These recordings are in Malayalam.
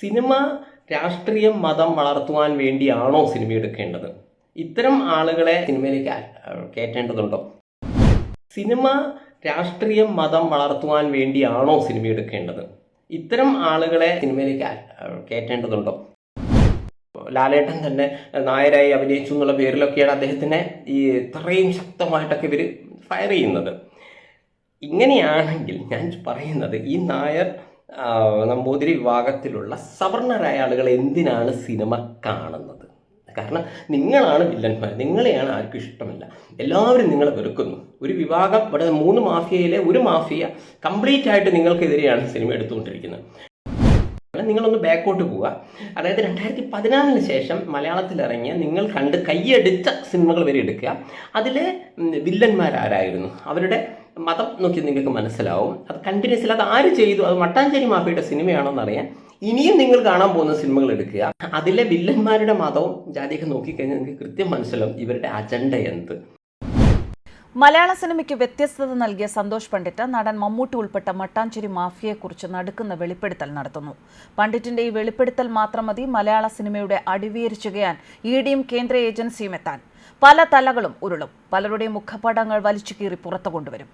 സിനിമ രാഷ്ട്രീയം മതം വളർത്തുവാൻ വേണ്ടിയാണോ സിനിമ എടുക്കേണ്ടത്? ഇത്തരം ആളുകളെ സിനിമയിലേക്ക് കയറ്റേണ്ടതുണ്ടോ? സിനിമ രാഷ്ട്രീയം മതം വളർത്തുവാൻ വേണ്ടിയാണോ സിനിമ എടുക്കേണ്ടത്? ഇത്തരം ആളുകളെ സിനിമയിലേക്ക് കയറ്റേണ്ടതുണ്ടോ? ലാലേട്ടൻ തന്നെ നായരായി അഭിനയിച്ചു എന്നുള്ള പേരിലൊക്കെയാണ് അദ്ദേഹത്തിനെ ഈ ഇത്രയും ശക്തമായിട്ടൊക്കെ ഇവർ ഫയർ ചെയ്യുന്നത്. ഇങ്ങനെയാണെങ്കിൽ ഞാൻ പറയുന്നത് ഈ നായർ നമ്പൂതിരി വിഭാഗത്തിലുള്ള സവർണരായ ആളുകൾ എന്തിനാണ് സിനിമ കാണുന്നത്? കാരണം നിങ്ങളാണ് വില്ലന്മാർ നിങ്ങളെയാണ് ആർക്കും ഇഷ്ടമല്ല. എല്ലാവരും നിങ്ങളെ വെറുക്കുന്നു. ഒരു വിഭാഗം ഇവിടെ മൂന്ന് മാഫിയയിലെ ഒരു മാഫിയ കംപ്ലീറ്റ് ആയിട്ട് നിങ്ങൾക്കെതിരെയാണ് സിനിമ എടുത്തുകൊണ്ടിരിക്കുന്നത്. നിങ്ങളൊന്ന് ബാക്കോട്ട് പോവുക. അതായത് രണ്ടായിരത്തി പതിനാലിന് ശേഷം മലയാളത്തിൽ ഇറങ്ങിയ നിങ്ങൾ കണ്ട് കൈയടിച്ച സിനിമകൾ വരെ എടുക്കുക. അതിലെ വില്ലന്മാരാരായിരുന്നു. അവരുടെ മതം നോക്കി നിങ്ങൾക്ക് മനസ്സിലാവും. അത് കണ്ടിന്യൂസിൽ അത് ആര് ചെയ്തു? അത് മട്ടാഞ്ചേരി മാഫിയുടെ സിനിമയാണോന്ന് അറിയാൻ. ഇനിയും നിങ്ങൾ കാണാൻ പോകുന്ന സിനിമകൾ എടുക്കുക. അതിലെ വില്ലന്മാരുടെ മതവും ജാതിയൊക്കെ നോക്കിക്കഴിഞ്ഞാൽ നിങ്ങൾക്ക് കൃത്യം മനസ്സിലാവും ഇവരുടെ അജണ്ട എന്ത്. മലയാള സിനിമയ്ക്ക് വ്യത്യസ്തത നൽകിയ സന്തോഷ് പണ്ഡിറ്റ് നടൻ മമ്മൂട്ടി ഉൾപ്പെട്ട മട്ടാഞ്ചേരി മാഫിയെക്കുറിച്ച് നടുക്കുന്ന വെളിപ്പെടുത്തൽ നടത്തുന്നു. പണ്ഡിറ്റിന്റെ ഈ വെളിപ്പെടുത്തൽ മാത്രം മതി മലയാള സിനിമയുടെ അടിവീരിച്ചുകയാൻ ഇ ഡിയും കേന്ദ്ര ഏജൻസിയും എത്താൻ. പല തലകളും ഉരുളും. പലരുടെയും മുഖപടങ്ങൾ വലിച്ചു കീറി പുറത്തു കൊണ്ടുവരും.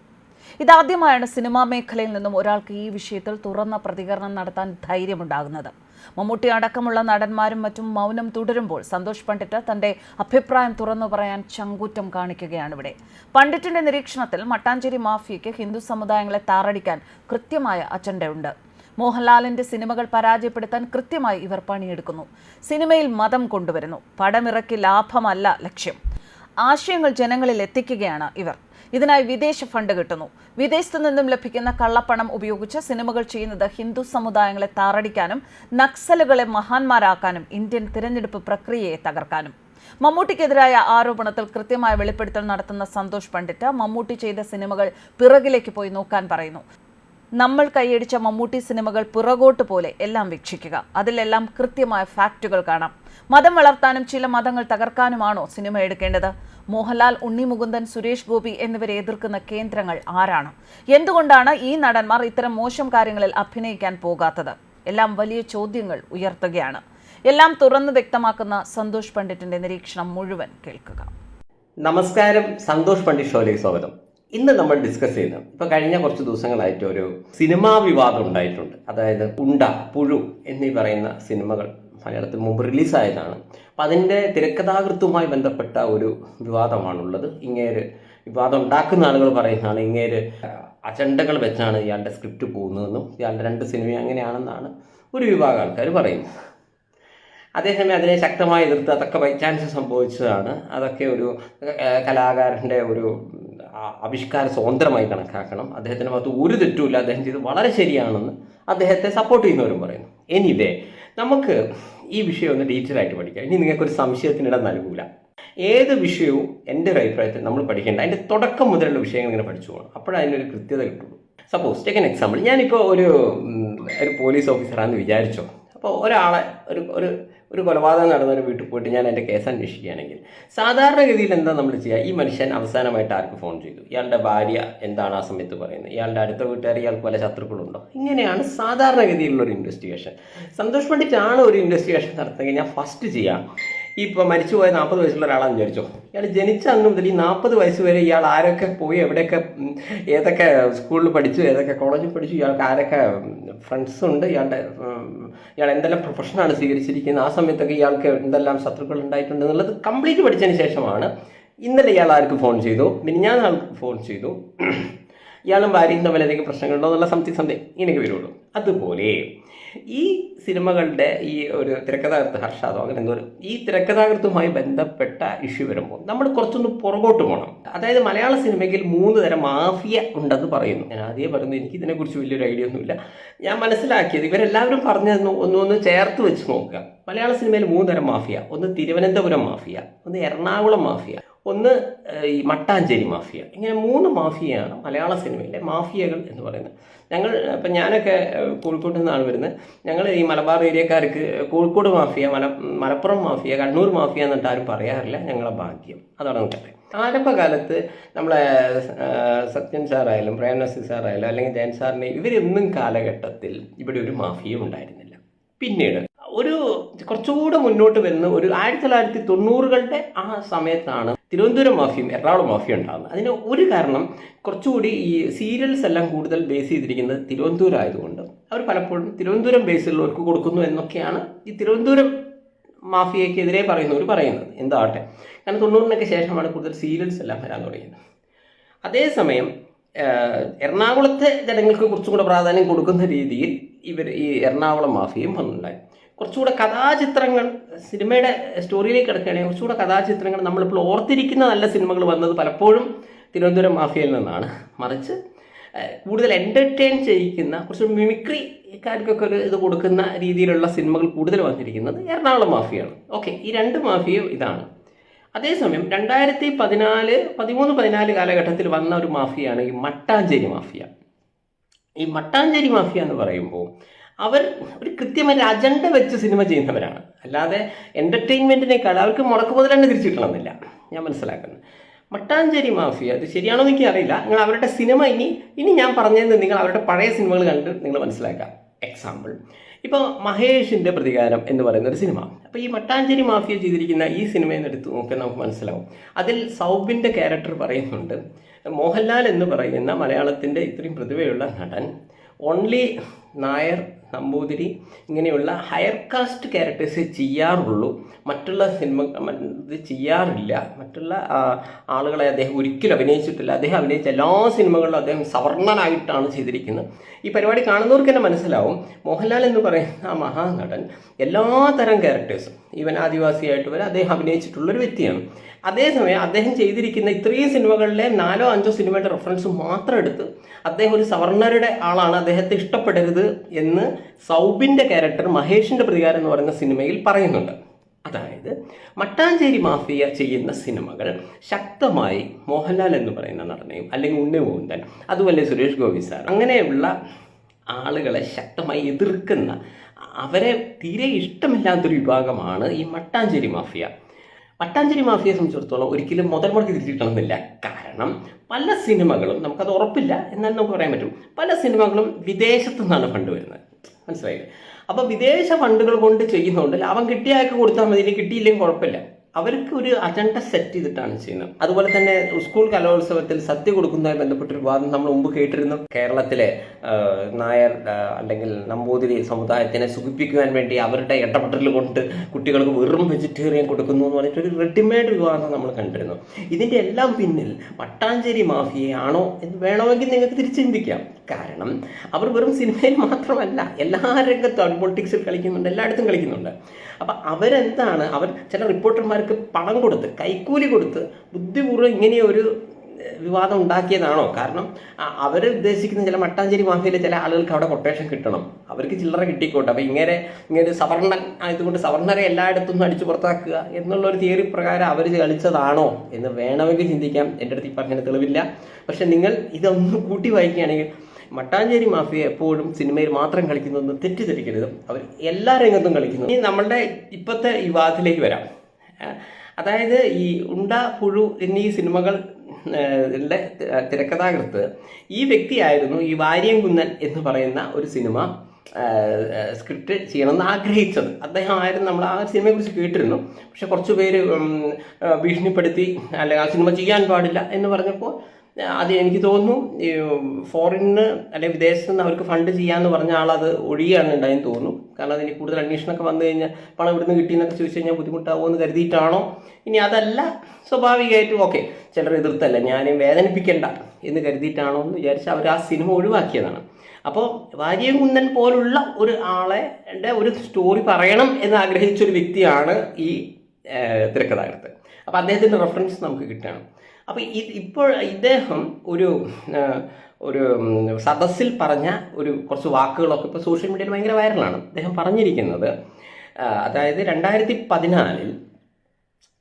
ഇതാദ്യമായാണ് സിനിമാ മേഖലയിൽ നിന്നും ഒരാൾക്ക് ഈ വിഷയത്തിൽ തുറന്ന പ്രതികരണം നടത്താൻ ധൈര്യമുണ്ടാകുന്നത്. മമ്മൂട്ടി അടക്കമുള്ള നടന്മാരും മറ്റും മൗനം തുടരുമ്പോൾ സന്തോഷ് പണ്ഡിറ്റ് തന്റെ അഭിപ്രായം തുറന്നു പറയാൻ ചങ്കൂറ്റം കാണിക്കുകയാണ് ഇവിടെ. പണ്ഡിറ്റിന്റെ നിരീക്ഷണത്തിൽ മട്ടാഞ്ചേരി മാഫിയയ്ക്ക് ഹിന്ദു സമുദായങ്ങളെ താറടിക്കാൻ കൃത്യമായ അജണ്ടയുണ്ട്. മോഹൻലാലിന്റെ സിനിമകൾ പരാജയപ്പെടുത്താൻ കൃത്യമായി ഇവർ പണിയെടുക്കുന്നു. സിനിമയിൽ മതം കൊണ്ടുവരുന്നു. പടമിറക്കി ലാഭമല്ല ലക്ഷ്യം. ആശയങ്ങൾ ജനങ്ങളിൽ എത്തിക്കുകയാണ് ഇവർ. ഇതിനായി വിദേശ ഫണ്ട് കിട്ടുന്നു. വിദേശത്തു നിന്നും ലഭിക്കുന്ന കള്ളപ്പണം ഉപയോഗിച്ച് സിനിമകൾ ചെയ്യുന്നത് ഹിന്ദു സമുദായങ്ങളെ താറടിക്കാനും നക്സലുകളെ മഹാന്മാരാക്കാനും ഇന്ത്യൻ തിരഞ്ഞെടുപ്പ് പ്രക്രിയയെ തകർക്കാനും. മമ്മൂട്ടിക്കെതിരായ ആരോപണത്തിൽ കൃത്യമായ വെളിപ്പെടുത്തൽ നടത്തുന്ന സന്തോഷ് പണ്ഡിറ്റ് മമ്മൂട്ടി ചെയ്ത സിനിമകൾ പിറകിലേക്ക് പോയി നോക്കാൻ പറയുന്നു. നമ്മൾ കൈയടിച്ച മമ്മൂട്ടി സിനിമകൾ പുറകോട്ട് പോലെ എല്ലാം വീക്ഷിക്കുക. അതിലെല്ലാം കൃത്യമായ ഫാക്റ്റുകൾ കാണാം. മതം വളർത്താനും ചില മതങ്ങൾ തകർക്കാനുമാണോ സിനിമ എടുക്കേണ്ടത്? മോഹൻലാൽ ഉണ്ണി മുകുന്ദൻ സുരേഷ് ഗോപി എന്നിവരെ എതിർക്കുന്ന കേന്ദ്രങ്ങൾ ആരാണ്? എന്തുകൊണ്ടാണ് ഈ നടന്മാർ ഇത്തരം മോശം കാര്യങ്ങളിൽ അഭിനയിക്കാൻ പോകാത്തത്? എല്ലാം വലിയ ചോദ്യങ്ങൾ ഉയർത്തുകയാണ്. എല്ലാം തുറന്നു വ്യക്തമാക്കുന്ന സന്തോഷ് പണ്ഡിറ്റിന്റെ നിരീക്ഷണം മുഴുവൻ കേൾക്കുക. നമസ്കാരം. സന്തോഷ് പണ്ഡിറ്റ് ഷോയിലേക്ക് സ്വാഗതം. ഇന്ന് നമ്മൾ ഡിസ്കസ് ചെയ്യുന്നത് ഇപ്പൊ കഴിഞ്ഞ കുറച്ച് ദിവസങ്ങളായിട്ട് ഒരു സിനിമാ വിവാദം ഉണ്ടായിട്ടുണ്ട്. അതായത് ഉണ്ട പുഴു എന്നീ പറയുന്ന സിനിമകൾ മലയാളത്തിൽ മുമ്പ് റിലീസായതാണ്. അപ്പം അതിന്റെ തിരക്കഥാകൃത്തുമായി ബന്ധപ്പെട്ട ഒരു വിവാദമാണുള്ളത്. ഇങ്ങേര് വിവാദം ഉണ്ടാക്കുന്ന ആളുകൾ പറയുന്നതാണ് ഇങ്ങേര് അജണ്ടകൾ വെച്ചാണ് ഇയാളുടെ സ്ക്രിപ്റ്റ് പോകുന്നതെന്നും ഇയാളുടെ രണ്ട് സിനിമ അങ്ങനെയാണെന്നാണ് ഒരു വിഭാഗം ആൾക്കാർ പറയുന്നത്. അതേസമയം അതിനെ ശക്തമായി എതിർത്ത് അതൊക്കെ ബൈ ചാൻസ് സംഭവിച്ചതാണ്. അതൊക്കെ ഒരു കലാകാരന്റെ ഒരു ആവിഷ്കാര സ്വതന്ത്രമായി കണക്കാക്കണം. അദ്ദേഹത്തിന് ഭാഗത്ത് ഒരു തെറ്റുമില്ല. അദ്ദേഹം ചെയ്ത് വളരെ ശരിയാണെന്ന് അദ്ദേഹത്തെ സപ്പോർട്ട് ചെയ്യുന്നവരും പറയുന്നു. എനിവേ നമുക്ക് ഈ വിഷയം ഒന്ന് ഡീറ്റെയിൽ ആയിട്ട് പഠിക്കാം. ഇനി നിങ്ങൾക്ക് ഒരു സംശയത്തിനിടം നൽകൂല. ഏത് വിഷയവും എന്റെ ഒരു അഭിപ്രായത്തിൽ നമ്മൾ പഠിക്കേണ്ട അതിന്റെ തുടക്കം മുതലുള്ള വിഷയങ്ങൾ ഇങ്ങനെ പഠിച്ചു പോകണം. അപ്പോഴേ അതിനൊരു കൃത്യത കിട്ടുള്ളൂ. സപ്പോസ് ടേക്ക് എൻ എക്സാമ്പിൾ ഞാനിപ്പോൾ ഒരു ഒരു പോലീസ് ഓഫീസറാണെന്ന് വിചാരിച്ചോ. അപ്പോൾ ഒരാളെ ഒരു ഒരു ഒരു കൊലപാതകം നടന്ന ഒരു വീട്ടിൽ പോയിട്ട് ഞാൻ എന്റെ കേസ് അന്വേഷിക്കുകയാണെങ്കിൽ സാധാരണഗതിയിൽ എന്താ നമ്മൾ ചെയ്യുക? ഈ മനുഷ്യൻ അവസാനമായിട്ട് ആർക്ക് ഫോൺ ചെയ്തു? ഇയാളുടെ ഭാര്യ എന്താണ് ആ സമയത്ത് പറയുന്നത്? ഇയാളുടെ അടുത്ത വീട്ടുകാർ ഇയാൾക്ക് പല ശത്രുക്കളുണ്ടോ? ഇങ്ങനെയാണ് സാധാരണഗതിയിലുള്ള ഒരു ഇൻവെസ്റ്റിഗേഷൻ സന്തോഷ് പണ്ഡിറ്റാണ് ഒരു ഇൻവെസ്റ്റിഗേഷൻ നടത്തുന്നത് ഞാൻ ഫസ്റ്റ് ചെയ്യാം. ഈ ഇപ്പോൾ മരിച്ചുപോയ നാൽപ്പത് വയസ്സുള്ള ഒരാളാണെന്ന് വിചാരിച്ചോ. ഇയാൾ ജനിച്ച അന്ന് മുതൽ ഈ നാൽപ്പത് വയസ്സ് വരെ ഇയാൾ ആരൊക്കെ പോയി എവിടെയൊക്കെ ഏതൊക്കെ സ്കൂളിൽ പഠിച്ചു ഏതൊക്കെ കോളേജിൽ പഠിച്ചു ഇയാൾക്ക് ആരൊക്കെ ഫ്രണ്ട്സ് ഉണ്ട് ഇയാളുടെ ഇയാൾ എന്തെല്ലാം പ്രൊഫഷനാണ് സ്വീകരിച്ചിരിക്കുന്നത് ആ സമയത്തൊക്കെ ഇയാൾക്ക് എന്തെല്ലാം ശത്രുക്കൾ ഉണ്ടായിട്ടുണ്ട് എന്നുള്ളത് കംപ്ലീറ്റ് പഠിച്ചതിന് ശേഷമാണ് ഇന്നലെ ഇയാൾ ആർക്ക് ഫോൺ ചെയ്തു? മിനിഞ്ഞാന്ന് ആൾക്ക് ഫോൺ ചെയ്തു. ഇയാളും ഭാര്യയും തമ്മിൽ എന്തെങ്കിലും പ്രശ്നങ്ങളുണ്ടോ എന്നുള്ള സംതിങ് സംതിങ് ഇങ്ങനെയൊക്കെ വരുള്ളൂ. അതുപോലെ ഈ സിനിമകളുടെ ഈ ഒരു തിരക്കഥാകൃത്ത് ഹർഷാദോ അങ്ങനെ എന്തോ ഈ തിരക്കഥാകൃത്തുമായി ബന്ധപ്പെട്ട ഇഷ്യൂ വരുമ്പോൾ നമ്മൾ കുറച്ചൊന്ന് പുറകോട്ട് പോകണം. അതായത് മലയാള സിനിമയ്ക്ക് മൂന്ന് തരം മാഫിയ ഉണ്ടെന്ന് പറയുന്നു. ഞാൻ ആദ്യം പറയുന്നത് എനിക്ക് ഇതിനെക്കുറിച്ച് വലിയൊരു ഐഡിയ ഒന്നുമില്ല. ഞാൻ മനസ്സിലാക്കിയത് ഇവരെല്ലാവരും പറഞ്ഞതെന്ന് ഒന്നൊന്ന് ചേർത്ത് വെച്ച് നോക്കുക. മലയാള സിനിമയിൽ മൂന്ന് തരം മാഫിയ. ഒന്ന് തിരുവനന്തപുരം മാഫിയ. ഒന്ന് എറണാകുളം മാഫിയ. ഒന്ന് ഈ മട്ടാഞ്ചേരി മാഫിയ. ഇങ്ങനെ മൂന്ന് മാഫിയയാണ് മലയാള സിനിമയിലെ മാഫിയകൾ എന്ന് പറയുന്നത്. ഞങ്ങൾ ഇപ്പം ഞാനൊക്കെ ഏഹ്, കോഴിക്കോട്ട് നിന്നാണ് വരുന്നത്. ഞങ്ങൾ ഈ മലബാർ ഏരിയക്കാർക്ക് കോഴിക്കോട് മാഫിയ മല മലപ്പുറം മാഫിയ കണ്ണൂർ മാഫിയ എന്നിട്ട് ആരും പറയാറില്ല. ഞങ്ങളെ ഭാഗ്യം. അതാണ് നിൽക്കട്ടെ ആരംഭകാലത്ത് നമ്മളെ സത്യൻ സാറായാലും പ്രേംനസി സാറായാലും അല്ലെങ്കിൽ ജയൻ സാറിനെ ഇവരൊന്നും കാലഘട്ടത്തിൽ ഇവിടെ ഒരു മാഫിയ ഉണ്ടായിരുന്നില്ല. പിന്നീട് ഒരു കുറച്ചുകൂടെ മുന്നോട്ട് വരുന്ന ഒരു ആയിരത്തി തൊള്ളായിരത്തി തൊണ്ണൂറുകളുടെ ആ സമയത്താണ് തിരുവനന്തപുരം മാഫിയും എറണാകുളം മാഫിയും ഉണ്ടാകുന്നത്. അതിന് ഒരു കാരണം കുറച്ചുകൂടി ഈ സീരിയൽസ് എല്ലാം കൂടുതൽ ബേസ് ചെയ്തിരിക്കുന്നത് തിരുവനന്തപുരം ആയതുകൊണ്ട്. അവർ പലപ്പോഴും തിരുവനന്തപുരം ബേസിലുള്ളവർക്ക് കൊടുക്കുന്നു എന്നൊക്കെയാണ് ഈ തിരുവനന്തപുരം മാഫിയക്കെതിരെ പറയുന്നവർ പറയുന്നത്. എന്താവട്ടെ? കാരണം തൊണ്ണൂറിനൊക്കെ ശേഷമാണ് കൂടുതൽ സീരിയൽസ് എല്ലാം വരാൻ തുടങ്ങിയത്. അതേസമയം എറണാകുളത്തെ ജനങ്ങൾക്ക് കുറച്ചും കൂടെ പ്രാധാന്യം കൊടുക്കുന്ന രീതിയിൽ ഇവർ ഈ എറണാകുളം മാഫിയും വന്നിട്ടുണ്ടായി. കുറച്ചുകൂടെ കഥാചിത്രങ്ങൾ സിനിമയുടെ സ്റ്റോറിയിലേക്ക് കിടക്കുകയാണെങ്കിൽ കുറച്ചുകൂടെ കഥാചിത്രങ്ങൾ നമ്മളിപ്പോൾ ഓർത്തിരിക്കുന്ന നല്ല സിനിമകൾ വന്നത് പലപ്പോഴും തിരുവനന്തപുരം മാഫിയയിൽ നിന്നാണ്. മറിച്ച് കൂടുതൽ എന്റർടൈൻ ചെയ്യിക്കുന്ന കുറച്ച് മിമിക്രിക്കാർക്കൊക്കെ ഒരു ഇത് കൊടുക്കുന്ന രീതിയിലുള്ള സിനിമകൾ കൂടുതൽ വന്നിരിക്കുന്നത് എറണാകുളം മാഫിയാണ് ഓക്കെ ഈ രണ്ട് മാഫിയും ഇതാണ്. അതേസമയം രണ്ടായിരത്തി പതിനാല് പതിമൂന്ന് പതിനാല് കാലഘട്ടത്തിൽ വന്ന ഒരു മാഫിയാണ് ഈ മട്ടാഞ്ചേരി മാഫിയ. ഈ മട്ടാഞ്ചേരി മാഫിയ എന്ന് പറയുമ്പോൾ അവർ ഒരു കൃത്യമായ അജണ്ട വെച്ച് സിനിമ ചെയ്യുന്നവരാണ്. അല്ലാതെ എന്റർടൈൻമെന്റിനേക്കാൾ അവർക്ക് മുടക്ക് മുതൽ തന്നെ തിരിച്ചു ഞാൻ മനസ്സിലാക്കുന്നത് മട്ടാഞ്ചേരി മാഫിയ അത് ശരിയാണോ എന്ന് എനിക്ക് അറിയില്ല നിങ്ങൾ അവരുടെ സിനിമ ഇനി ഇനി ഞാൻ പറഞ്ഞത് നിങ്ങൾ അവരുടെ പഴയ സിനിമകൾ കണ്ട് നിങ്ങൾ മനസ്സിലാക്കാം എക്സാമ്പിൾ ഇപ്പോൾ മഹേഷിന്റെ പ്രതികാരം എന്ന് പറയുന്ന ഒരു സിനിമ അപ്പോൾ ഈ മട്ടാഞ്ചേരി മാഫിയ ചെയ്തിരിക്കുന്ന ഈ സിനിമയിൽ നിന്ന് എടുത്ത് നോക്കിയാൽ നമുക്ക് മനസ്സിലാവും. അതിൽ സൗബിന്റെ ക്യാരക്ടർ പറയുന്നുണ്ട്. മോഹൻലാൽ എന്ന് പറയുന്ന മലയാളത്തിന്റെ ഇത്രയും പ്രതിഭയുള്ള നടൻ. ഓൺലി നായർ നമ്പൂതിരി ഇങ്ങനെയുള്ള ഹയർ കാസ്റ്റ് ക്യാരക്ടേഴ്സ് ചെയ്യാറുള്ളൂ. മറ്റുള്ള സിനിമ ഇത് ചെയ്യാറില്ല. മറ്റുള്ള ആളുകളെ അദ്ദേഹം ഒരിക്കലും അഭിനയിച്ചിട്ടില്ല. അദ്ദേഹം അഭിനയിച്ച എല്ലാ സിനിമകളിലും അദ്ദേഹം സവർണനായിട്ടാണ് ചെയ്തിരിക്കുന്നത്. ഈ പരിപാടി കാണുന്നവർക്ക് തന്നെ മനസ്സിലാവും. മോഹൻലാൽ എന്ന് പറയുന്ന ആ മഹാനടൻ എല്ലാ തരം ക്യാരക്ടേഴ്സും ഈവൻ ആദിവാസിയായിട്ട് വരെ അദ്ദേഹം അഭിനയിച്ചിട്ടുള്ളൊരു വ്യക്തിയാണ്. അതേസമയം അദ്ദേഹം ചെയ്തിരിക്കുന്ന ഇത്രയും സിനിമകളിലെ നാലോ അഞ്ചോ സിനിമയുടെ റെഫറൻസ് മാത്രം എടുത്ത് അദ്ദേഹം ഒരു സവർണരുടെ ആളാണ് അദ്ദേഹത്തെ ഇഷ്ടപ്പെടരുത് എന്ന് സൗബിന്റെ ക്യാരക്ടർ മഹേഷിന്റെ പ്രതികാരം എന്ന് പറയുന്ന സിനിമയിൽ പറയുന്നുണ്ട്. അതായത് മട്ടാഞ്ചേരി മാഫിയ ചെയ്യുന്ന സിനിമകൾ ശക്തമായി മോഹൻലാൽ എന്ന് പറയുന്ന നടനെയും അല്ലെങ്കിൽ ഉണ്ണി മോഹൻദൻ അതുപോലെ സുരേഷ് ഗോപി സാർ അങ്ങനെയുള്ള ആളുകളെ ശക്തമായി എതിർക്കുന്ന അവരെ തീരെ ഇഷ്ടമില്ലാത്തൊരു വിഭാഗമാണ് ഈ മട്ടാഞ്ചേരി മാഫിയ. മട്ടാഞ്ചേരി മാഫിയെ സംബന്ധിച്ചിടത്തോളം ഒരിക്കലും മുതൽ മുടക്കി തിരിച്ചിട്ടണമെന്നില്ല കാരണം പല സിനിമകളും നമുക്കത് ഉറപ്പില്ല. എന്നാലും നമുക്ക് പറയാൻ പറ്റും. പല സിനിമകളും വിദേശത്തു നിന്നാണ് ഫണ്ട് വരുന്നത്. മനസ്സിലായില്ലേ? അപ്പോൾ വിദേശ ഫണ്ടുകൾ കൊണ്ട് ചെയ്യുന്നതുകൊണ്ട് ലാഭം കിട്ടിയാൽ കൊടുത്താൽ മതി. കിട്ടിയില്ലെങ്കിൽ കുഴപ്പമില്ല. അവർക്ക് ഒരു അജണ്ട സെറ്റ് ചെയ്തിട്ടാണ് ചെയ്യുന്നത്. അതുപോലെ തന്നെ സ്കൂൾ കലോത്സവത്തിൽ സദ്യ കൊടുക്കുന്നതുമായി ബന്ധപ്പെട്ടൊരു വാദം നമ്മൾ മുമ്പ് കേട്ടിരുന്നു. കേരളത്തിലെ നായർ അല്ലെങ്കിൽ നമ്പൂതിരി സമുദായത്തിനെ സുഖിപ്പിക്കുവാൻ വേണ്ടി അവരുടെ ഇടപെടൽ കൊണ്ട് കുട്ടികൾക്ക് വെറും വെജിറ്റേറിയൻ കൊടുക്കുന്നു എന്ന് പറഞ്ഞിട്ടൊരു റെഡിമെയ്ഡ് വിവാദം നമ്മൾ കണ്ടിരുന്നു. ഇതിന്റെ എല്ലാം പിന്നിൽ മട്ടാഞ്ചേരി മാഫിയയാണോ എന്ന് വേണമെങ്കിൽ നിങ്ങൾക്ക് തിരിച്ച് ചിന്തിക്കാം കാരണം അവർ വെറും സിനിമയിൽ മാത്രമല്ല എല്ലാ രംഗത്തും പൊളിറ്റിക്സിൽ കളിക്കുന്നുണ്ട് എല്ലായിടത്തും കളിക്കുന്നുണ്ട്. അപ്പം അവരെന്താണ്? അവർ ചില റിപ്പോർട്ടർമാർക്ക് പണം കൊടുത്ത് കൈക്കൂലി കൊടുത്ത് ബുദ്ധിപൂർവം ഇങ്ങനെ ഒരു വിവാദം ഉണ്ടാക്കിയതാണോ? കാരണം അവർ ഉദ്ദേശിക്കുന്ന ചില മട്ടാഞ്ചേരി മാഫിയയിലെ ചില ആളുകൾക്ക് അവിടെ കൊട്ടേഷൻ കിട്ടണം. അവർക്ക് ചില്ലറ കിട്ടിക്കോട്ടെ. അപ്പം ഇങ്ങനെ ഇങ്ങനെ സവർണൻ ആയതുകൊണ്ട് സവർണരെ എല്ലായിടത്തും അടിച്ചു പുറത്താക്കുക എന്നുള്ള ഒരു തിയറി പ്രകാരം അവർ കളിച്ചതാണോ എന്ന് വേണമെങ്കിൽ ചിന്തിക്കാം. എന്റെ അടുത്ത് ഈ പറഞ്ഞതിന് തെളിവില്ല. പക്ഷെ നിങ്ങൾ ഇതൊന്ന് കൂട്ടി വായിക്കുകയാണെങ്കിൽ മട്ടാഞ്ചേരി മാഫിയ എപ്പോഴും സിനിമയിൽ മാത്രം കളിക്കുന്നതെന്ന് തെറ്റിദ്ധരിക്കരുത്. അവർ എല്ലാ രംഗത്തും കളിക്കുന്നു. ഇനി നമ്മളുടെ ഇപ്പോഴത്തെ വാദത്തിലേക്ക് വരാം. അതായത് ഈ ഉണ്ട പുഴു എന്നീ സിനിമകൾ തിരക്കഥാകൃത്ത് ഈ വ്യക്തിയായിരുന്നു ഈ വാര്യം കുന്നൻ എന്ന് പറയുന്ന ഒരു സിനിമ സ്ക്രിപ്റ്റ് ചെയ്യണമെന്ന് ആഗ്രഹിച്ചത്. അദ്ദേഹം ആയിരുന്നു നമ്മൾ ആ സിനിമയെക്കുറിച്ച് കേട്ടിരുന്നു. പക്ഷെ കുറച്ച് പേര് ഭീഷണിപ്പെടുത്തി അല്ലെങ്കിൽ ആ സിനിമ ചെയ്യാൻ പാടില്ല എന്ന് പറഞ്ഞപ്പോൾ അത് എനിക്ക് തോന്നുന്നു ഫോറിന് അല്ലെങ്കിൽ വിദേശത്ത് നിന്ന് അവർക്ക് ഫണ്ട് ചെയ്യാന്ന് പറഞ്ഞ ആളത് ഒഴിയാണ് ഉണ്ടായെന്ന് തോന്നുന്നു. കാരണം അതിന് കൂടുതൽ അന്വേഷണമൊക്കെ വന്നു കഴിഞ്ഞാൽ പണം ഇവിടുന്ന് കിട്ടിയെന്നൊക്കെ ചോദിച്ചു കഴിഞ്ഞാൽ ബുദ്ധിമുട്ടാവുമെന്ന് കരുതിയിട്ടാണോ? ഇനി അതല്ല സ്വാഭാവികമായിട്ടും ഓക്കെ ചിലർ എതിർത്തല്ല ഞാനും വേദനിപ്പിക്കണ്ട എന്ന് കരുതിയിട്ടാണോ എന്ന് വിചാരിച്ച് അവർ ആ സിനിമ ഒഴിവാക്കിയതാണ്. അപ്പോൾ വാര്യകുന്നൻ പോലുള്ള ഒരു ആളെ ഒരു സ്റ്റോറി പറയണം എന്ന് ആഗ്രഹിച്ചൊരു വ്യക്തിയാണ് ഈ തിരക്കഥാകൃത്ത്. അപ്പോൾ അദ്ദേഹത്തിന്റെ റെഫറൻസ് നമുക്ക് കിട്ടണം അപ്പോൾ ഇത് ഇപ്പോൾ ഇദ്ദേഹം ഒരു ഒരു സദസ്സിൽ പറഞ്ഞ ഒരു കുറച്ച് വാക്കുകളൊക്കെ ഇപ്പോൾ സോഷ്യൽ മീഡിയയിൽ ഭയങ്കര വൈറലാണ്. അദ്ദേഹം പറഞ്ഞിരിക്കുന്നത് അതായത് രണ്ടായിരത്തി പതിനാലിൽ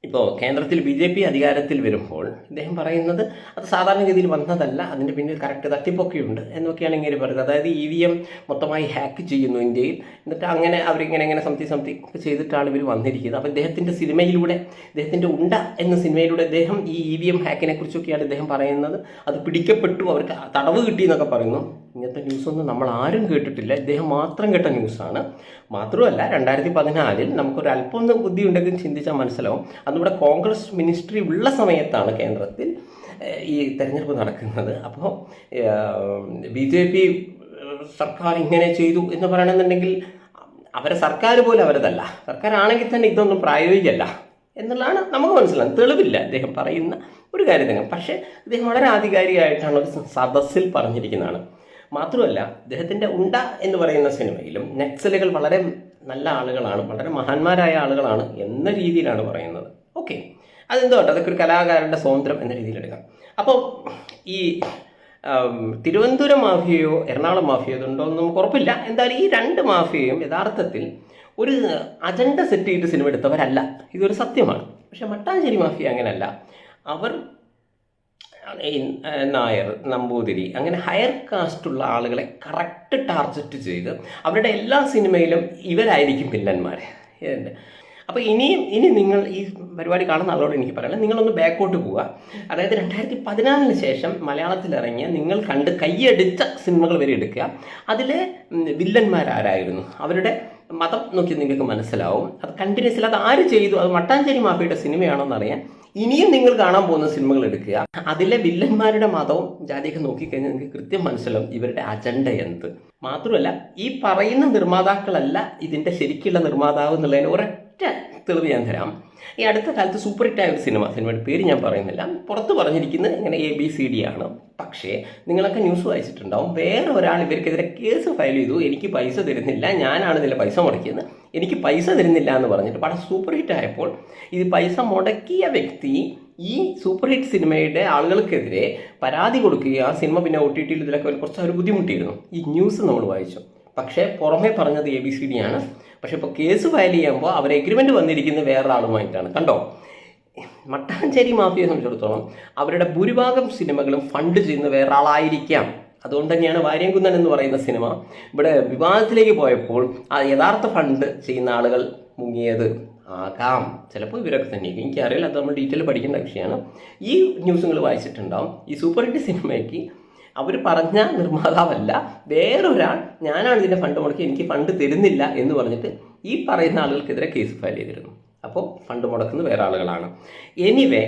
ഇപ്പോൾ കേന്ദ്രത്തിൽ ബി ജെ പി അധികാരത്തിൽ വരുമ്പോൾ ഇദ്ദേഹം പറയുന്നത് അത് സാധാരണഗതിയിൽ വന്നതല്ല അതിന്റെ പിന്നിൽ കറക്റ്റ് തട്ടിപ്പൊക്കെയുണ്ട് എന്നൊക്കെയാണ് ഇങ്ങനെ പറയുന്നത്. അതായത് ഇ വി എം മൊത്തമായി ഹാക്ക് ചെയ്യുന്നു ഇന്ത്യയിൽ. എന്നിട്ട് അങ്ങനെ അവരിങ്ങനെ ഇങ്ങനെ സംതി സംതി ഒക്കെ ചെയ്തിട്ടാണ് ഇവർ വന്നിരിക്കുന്നത്. അപ്പോൾ ഇദ്ദേഹത്തിന്റെ സിനിമയിലൂടെ ഇദ്ദേഹത്തിന്റെ ഉണ്ട എന്ന സിനിമയിലൂടെ ഇദ്ദേഹം ഈ ഇ വി എം ഹാക്കിനെ കുറിച്ചൊക്കെയാണ് ഇദ്ദേഹം പറയുന്നത്. അത് പിടിക്കപ്പെട്ടു അവർക്ക് തടവ് കിട്ടി എന്നൊക്കെ പറയുന്നു. ഇങ്ങനത്തെ ന്യൂസൊന്നും നമ്മൾ ആരും കേട്ടിട്ടില്ല. ഇദ്ദേഹം മാത്രം കേട്ട ന്യൂസാണ് മാത്രമല്ല രണ്ടായിരത്തി പതിനാലിൽ നമുക്കൊരു അല്പം ബുദ്ധി ഉണ്ടെങ്കിൽ ചിന്തിച്ചാൽ മനസ്സിലാവും. അതിവിടെ കോൺഗ്രസ് മിനിസ്ട്രി ഉള്ള സമയത്താണ് കേന്ദ്രത്തിൽ ഈ തെരഞ്ഞെടുപ്പ് നടക്കുന്നത്. അപ്പോൾ ബി ജെ പി സർക്കാർ ഇങ്ങനെ ചെയ്തു എന്ന് പറയണമെന്നുണ്ടെങ്കിൽ അവരെ സർക്കാർ പോലും അവരതല്ല. സർക്കാർ ആണെങ്കിൽ തന്നെ ഇതൊന്നും പ്രായോഗികമല്ല എന്നുള്ളതാണ് നമുക്ക് മനസ്സിലാകുന്നത് തെളിവില്ല അദ്ദേഹം പറയുന്ന ഒരു കാര്യം തന്നെ. പക്ഷേ അദ്ദേഹം വളരെ ആധികാരികമായിട്ടാണ് ഒരു സദസ്സിൽ പറഞ്ഞിരിക്കുന്നതാണ്. മാത്രമല്ല അദ്ദേഹത്തിന്റെ ഉണ്ട എന്ന് പറയുന്ന സിനിമയിലും നക്സലുകൾ വളരെ നല്ല ആളുകളാണ് വളരെ മഹാന്മാരായ ആളുകളാണ് എന്ന രീതിയിലാണ് പറയുന്നത്. ഓക്കെ അതെന്തോട്ടെ അതൊക്കെ ഒരു കലാകാരന്റെ സ്വാതന്ത്ര്യം എന്ന രീതിയിൽ എടുക്കാം. അപ്പോൾ ഈ തിരുവനന്തപുരം മാഫിയയോ എറണാകുളം മാഫിയോ ഇതുണ്ടോ എന്ന് ഉറപ്പില്ല. എന്തായാലും ഈ രണ്ട് മാഫിയയും യഥാർത്ഥത്തിൽ ഒരു അജണ്ട സെറ്റ് ചെയ്ത് സിനിമ എടുത്തവരല്ല. ഇതൊരു സത്യമാണ്. പക്ഷേ മട്ടാഞ്ചേരി മാഫിയ അങ്ങനെയല്ല. അവർ നായർ നമ്പൂതിരി. അങ്ങനെ ഹയർ കാസ്റ്റുള്ള ആളുകളെ കറക്റ്റ് ടാർഗറ്റ് ചെയ്ത് അവരുടെ എല്ലാ സിനിമയിലും ഇവരായിരിക്കും വില്ലന്മാർ അപ്പോൾ ഇനിയും ഇനി നിങ്ങൾ ഈ പരിപാടി കാണുന്ന ആളോട് എനിക്ക് പറയാനുള്ളത് നിങ്ങളൊന്ന് ബാക്കോട്ട് പോവുക. അതായത് രണ്ടായിരത്തി പതിനാലിന് ശേഷം മലയാളത്തിൽ ഇറങ്ങിയ നിങ്ങൾ കണ്ട് കൈയടിച്ച സിനിമകൾ വരെ എടുക്കുക. അതിലെ വില്ലന്മാരാരായിരുന്നു? അവരുടെ മതം നോക്കി നിങ്ങൾക്ക് മനസ്സിലാവും. അത് കണ്ടിന്യൂസിൽ അത് ആര് ചെയ്തു? അത് മട്ടാഞ്ചേരി മാഫിയുടെ സിനിമയാണോ എന്നറിയാൻ ഇനിയും നിങ്ങൾ കാണാൻ പോകുന്ന സിനിമകൾ എടുക്കുക. അതിലെ വില്ലന്മാരുടെ മതവും ജാതിയൊക്കെ നോക്കിക്കഴിഞ്ഞാൽ നിങ്ങൾക്ക് കൃത്യം മനസ്സിലാവും ഇവരുടെ അജണ്ട എന്ത്. മാത്രമല്ല ഈ പറയുന്ന നിർമ്മാതാക്കളല്ല ഇതിന്റെ ശരിക്കുള്ള നിർമ്മാതാവ് എന്നുള്ളതിന് ഒരൊറ്റ തെളിവ് ഞാൻ തരാം. ഈ അടുത്ത കാലത്ത് സൂപ്പർ ഹിറ്റ് ആയ ഒരു സിനിമ സിനിമയുടെ പേര് ഞാൻ പറയുന്നില്ല. പുറത്ത് പറഞ്ഞിരിക്കുന്നത് ഇങ്ങനെ എ ബി സി ഡി ആണ്. പക്ഷേ നിങ്ങളൊക്കെ ന്യൂസ് വായിച്ചിട്ടുണ്ടാവും. വേറെ ഒരാൾ ഇവർക്കെതിരെ കേസ് ഫയൽ ചെയ്തു. എനിക്ക് പൈസ തരുന്നില്ല. ഞാനാണ് ഇതിലെ പൈസ മുടക്കിയത്. എനിക്ക് പൈസ തരുന്നില്ല എന്ന് പറഞ്ഞിട്ട് പടം സൂപ്പർ ഹിറ്റ് ആയപ്പോൾ ഇത് പൈസ മുടക്കിയ വ്യക്തി ഈ സൂപ്പർ ഹിറ്റ് സിനിമയുടെ ആളുകൾക്കെതിരെ പരാതി കൊടുക്കുകയും ആ സിനിമ പിന്നെ ഒ ടി ടിയിൽ ഇതിലൊക്കെ കുറച്ച് അവർ ബുദ്ധിമുട്ടിയിരുന്നു. ഈ ന്യൂസ് നമ്മൾ വായിച്ചു. പക്ഷേ പുറമേ പറഞ്ഞത് എ ബി സി ഡി ആണ്. പക്ഷെ ഇപ്പോൾ കേസ് ഫയൽ ചെയ്യുമ്പോൾ അവർ എഗ്രിമെന്റ് വന്നിരിക്കുന്നത് വേറൊരാളുമായിട്ടാണ്. കണ്ടോ? മട്ടാഞ്ചേരി മാഫിയെ സംബന്ധിച്ചിടത്തോളം അവരുടെ ഭൂരിഭാഗം സിനിമകളും ഫണ്ട് ചെയ്യുന്ന വേറെ ആളായിരിക്കാം അതുകൊണ്ട് തന്നെയാണ് വാര്യംകുന്നൻ എന്ന് പറയുന്ന സിനിമ ഇവിടെ വിവാദത്തിലേക്ക് പോയപ്പോൾ ആ യഥാർത്ഥ ഫണ്ട് ചെയ്യുന്ന ആളുകൾ മുങ്ങിയത് ആകാം. ചിലപ്പോൾ ഇവരൊക്കെ തന്നെയായിരിക്കും. എനിക്കറിയില്ല അത് നമ്മൾ ഡീറ്റെയിൽ പഠിക്കേണ്ട വിഷയമാണ്. ഈ ന്യൂസ് നിങ്ങൾ വായിച്ചിട്ടുണ്ടാവും. ഈ സൂപ്പർ ഹിറ്റ് സിനിമയ്ക്ക് അവർ പറഞ്ഞ നിർമ്മാതാവല്ല വേറൊരാൾ ഞാനാണ് ഇതിന്റെ ഫണ്ട് മുടക്കി എനിക്ക് ഫണ്ട് തരുന്നില്ല എന്ന് പറഞ്ഞിട്ട് ഈ പറയുന്ന ആളുകൾക്കെതിരെ കേസ് ഫയൽ ചെയ്തിരുന്നു. അപ്പോൾ ഫണ്ട് മുടക്കുന്നത് വേറെ ആളുകളാണ്. എനിവേ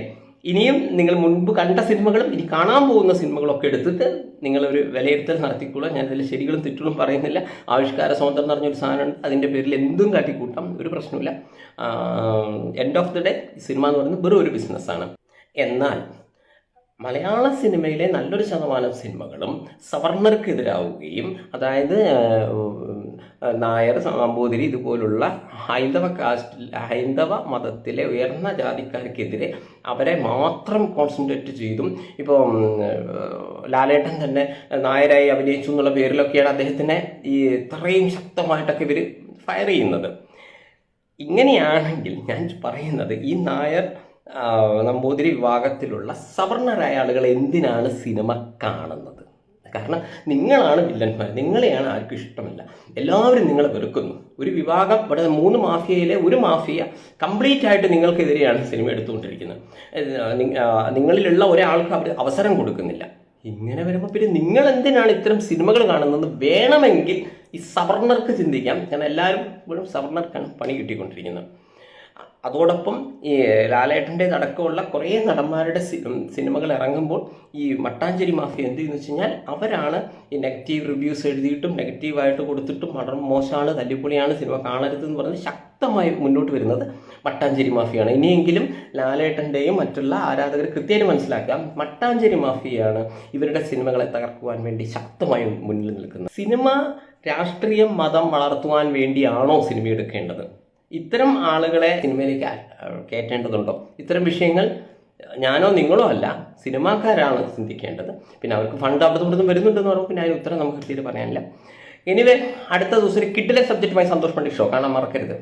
ഇനിയും നിങ്ങൾ മുൻപ് കണ്ട സിനിമകളും ഇനി കാണാൻ പോകുന്ന സിനിമകളൊക്കെ എടുത്തിട്ട് നിങ്ങളൊരു വിലയിരുത്തൽ നടത്തിക്കൊള്ളുക ഞാൻ ഇതിൽ ശരികളും തെറ്റുകളും പറയുന്നില്ല. ആവിഷ്കാര സ്വാതന്ത്ര്യം എന്ന് പറഞ്ഞൊരു സാധനമുണ്ട്. അതിന്റെ പേരിൽ എന്തും കാട്ടിക്കൂട്ടാം. ഒരു പ്രശ്നമില്ല end of the day cinema എന്ന് പറയുന്നത് വെറും ഒരു ബിസിനസ്സാണ് എന്നാൽ മലയാള സിനിമയിലെ നല്ലൊരു ശതമാനം സിനിമകളും സവർണർക്കെതിരാവുകയും അതായത് നായർ നമ്പൂതിരി ഇതുപോലുള്ള ഹൈന്ദവ കാസ്റ്റിൽ ഹൈന്ദവ മതത്തിലെ ഉയർന്ന ജാതിക്കാർക്കെതിരെ അവരെ മാത്രം കോൺസെൻട്രേറ്റ് ചെയ്തും ഇപ്പോൾ ലാലേട്ടൻ തന്നെ നായരായി അഭിനയിച്ചു എന്നുള്ള പേരിലൊക്കെയാണ് അദ്ദേഹത്തിനെ ഈ ഇത്രയും ശക്തമായിട്ടൊക്കെ ഇവർ ഫയർ ചെയ്യുന്നത്. ഇങ്ങനെയാണെങ്കിൽ ഞാൻ പറയുന്നത് ഈ നായർ നമ്പൂതിരി വിഭാഗത്തിലുള്ള സവർണരായ ആളുകൾ എന്തിനാണ് സിനിമ കാണുന്നത്? കാരണം നിങ്ങളാണ് വില്ലന്മാർ നിങ്ങളെയാണ് ആർക്കും ഇഷ്ടമില്ല. എല്ലാവരും നിങ്ങളെ വെറുക്കുന്നു. ഒരു വിഭാഗം ഇവിടെ മൂന്ന് മാഫിയയിലെ ഒരു മാഫിയ കംപ്ലീറ്റ് ആയിട്ട് നിങ്ങൾക്കെതിരെയാണ് സിനിമ എടുത്തുകൊണ്ടിരിക്കുന്നത്. നിങ്ങളിലുള്ള ഒരാൾക്ക് അവർ അവസരം കൊടുക്കുന്നില്ല. ഇങ്ങനെ വരുമ്പോൾ പിന്നെ നിങ്ങൾ എന്തിനാണ് ഇത്തരം സിനിമകൾ കാണുന്നത്? വേണമെങ്കിൽ ഈ സവർണർക്ക് ചിന്തിക്കാം. കാരണം എല്ലാവരും ഇപ്പോഴും സവർണർക്കാണ് പണി കിട്ടിക്കൊണ്ടിരിക്കുന്നത്. അതോടൊപ്പം ഈ ലാലേട്ടന്റെ അടക്കമുള്ള കുറേ നടന്മാരുടെ സിനിമകൾ ഇറങ്ങുമ്പോൾ ഈ മട്ടാഞ്ചേരി മാഫിയ എന്ത് ചെയ്യുന്നു വെച്ച് കഴിഞ്ഞാൽ അവരാണ് ഈ നെഗറ്റീവ് റിവ്യൂസ് എഴുതിയിട്ടും നെഗറ്റീവായിട്ട് കൊടുത്തിട്ടും വളരെ മോശമാണ് തല്ലിപ്പൊളിയാണ് സിനിമ കാണരുത് എന്ന് പറഞ്ഞ് ശക്തമായി മുന്നോട്ട് വരുന്നത് മട്ടാഞ്ചേരി മാഫിയാണ് ഇനിയെങ്കിലും ലാലേട്ടന്റെയും മറ്റുള്ള ആരാധകർ കൃത്യമായി മനസ്സിലാക്കാം മട്ടാഞ്ചേരി മാഫിയാണ് ഇവരുടെ സിനിമകളെ തകർക്കുവാൻ വേണ്ടി ശക്തമായി മുന്നിൽ നിൽക്കുന്നത്. സിനിമ രാഷ്ട്രീയം മതം വളർത്തുവാൻ വേണ്ടിയാണോ സിനിമ എടുക്കേണ്ടത്? ഇത്തരം ആളുകളെ സിനിമയിലേക്ക് കയറ്റേണ്ടതുണ്ടോ? ഇത്തരം വിഷയങ്ങൾ ഞാനോ നിങ്ങളോ അല്ല സിനിമാക്കാരാണ് ചിന്തിക്കേണ്ടത്. പിന്നെ അവർക്ക് ഫണ്ട് അവിടെ ഇവിടുന്ന് വരുന്നുണ്ടെന്ന് പറയുമ്പോൾ പിന്നെ അതിന് ഉത്തരം നമുക്ക് കൃത്യമായിട്ട് പറയാനില്ല. എനിവേ അടുത്ത ദിവസം ഒരു കിഡിലെ സബ്ജക്റ്റുമായി സന്തോഷ് ഷോ കാണാൻ മറക്കരുത്.